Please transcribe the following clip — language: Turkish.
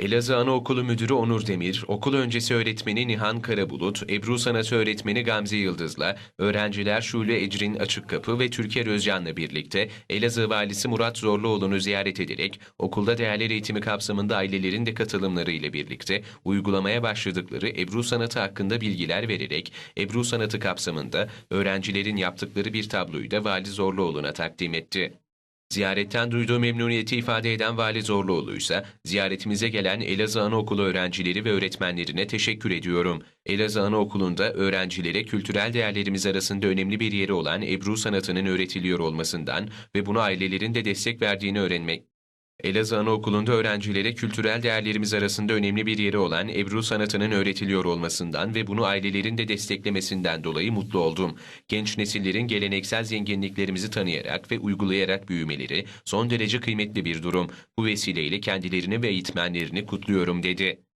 Elazığ Anaokulu Müdürü Onur Demir, okul öncesi öğretmeni Nihan Karabulut, Ebru Sanatı öğretmeni Gamze Yıldız'la öğrenciler Şule Ecrin Açıkkapı ve Türker Özcan'la birlikte Elazığ Valisi Murat Zorluoğlu'nu ziyaret ederek okulda değerler eğitimi kapsamında ailelerin de katılımları ile birlikte uygulamaya başladıkları Ebru Sanatı hakkında bilgiler vererek Ebru Sanatı kapsamında öğrencilerin yaptıkları bir tabloyu da Vali Zorluoğlu'na takdim etti. Ziyaretten duyduğu memnuniyeti ifade eden Vali Zorluoğlu ise ziyaretimize gelen Elazığ Anaokulu öğrencileri ve öğretmenlerine teşekkür ediyorum. Elazığ Anaokulu'nda öğrencilere kültürel değerlerimiz arasında önemli bir yeri olan Ebru sanatının öğretiliyor olmasından ve buna ailelerin de destek verdiğini öğrenmek Elazığ Anaokulu'nda öğrencilere kültürel değerlerimiz arasında önemli bir yeri olan Ebru sanatının öğretiliyor olmasından ve bunu ailelerin de desteklemesinden dolayı mutlu oldum. Genç nesillerin geleneksel zenginliklerimizi tanıyarak ve uygulayarak büyümeleri son derece kıymetli bir durum. Bu vesileyle kendilerini ve eğitmenlerini kutluyorum dedi.